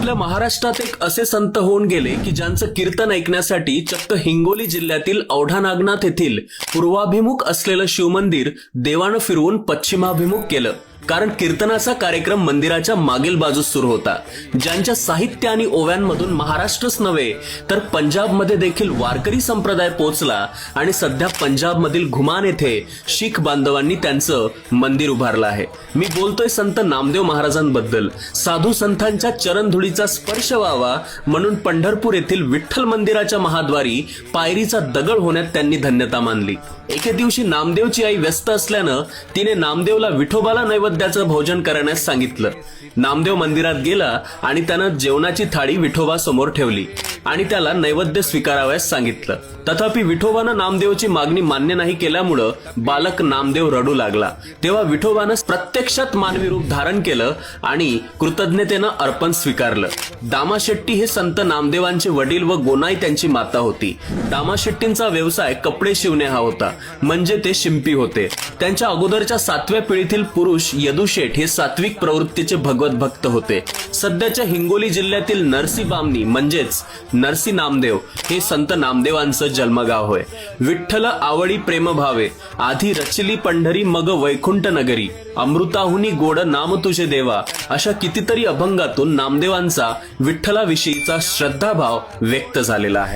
आपल्या महाराष्ट्रात एक असे संत होऊन गेले की ज्यांचं कीर्तन ऐकण्यासाठी चक्क हिंगोली जिल्ह्यातील औढा नागनाथ येथील पूर्वाभिमुख असलेलं शिवमंदिर देवानं फिरवून पश्चिमाभिमुख केलं. कारण कीर्तनाचा कार्यक्रम मंदिराच्या मागील बाजूस सुरू होता. ज्यांच्या साहित्य आणि ओव्यांमधून महाराष्ट्रच नव्हे तर पंजाबमध्ये देखील वारकरी संप्रदाय पोहोचला आणि सध्या पंजाबमधील घुमान येथे शीख बांधवांनी त्यांचं मंदिर उभारलं आहे. मी बोलतोय संत नामदेव महाराजांबद्दल. साधू संतांच्या चरणधुळीचा स्पर्श व्हावा म्हणून पंढरपूर येथील विठ्ठल मंदिराच्या महाद्वारी पायरीचा दगड होण्यात त्यांनी धन्यता मानली. एके दिवशी नामदेवची आई व्यस्त असल्यानं तिने नामदेवला विठोबाला नैवेद्याचं भोजन करण्यास सांगितलं. नामदेव मंदिरात गेला आणि त्यानं जेवणाची थाळी विठोबा समोर ठेवली. आणि त्याला नैवेद्य स्वीकारावयास सांगितलं. तथापि विठोबानं नामदेवची मागणी मान्य नाही केल्यामुळं बालक नामदेव रडू लागला. तेव्हा विठोबानं प्रत्यक्षात मानवी रूप धारण केलं आणि कृतज्ञतेनं अर्पण स्वीकारलं. दामाशेट्टी हे संत नामदेवांचे वडील व गोनाई त्यांची माता होती. दामाशेट्टींचा व्यवसाय कपडे शिवणे हा होता म्हणजे ते शिंपी होते. त्यांच्या अगोदरच्या सातव्या पिढीतील पुरुष यदुशेठ हे सात्विक प्रवृत्तीचे भगवत भक्त होते. सध्याच्या हिंगोली जिल्ह्यातील नरसी बामणी म्हणजेच नरसी नामदेव हे संत नामदेवांचं जन्मगाव होय. विठ्ठल आवडी प्रेम भावे आधी रचली पंढरी मग वैकुंठ नगरी अमृताहुनी गोड नाम तुझे देवा अशा कितीतरी अभंगातून नामदेवांचा विठ्ठलाविषयीचा श्रद्धाभाव व्यक्त झालेला आहे.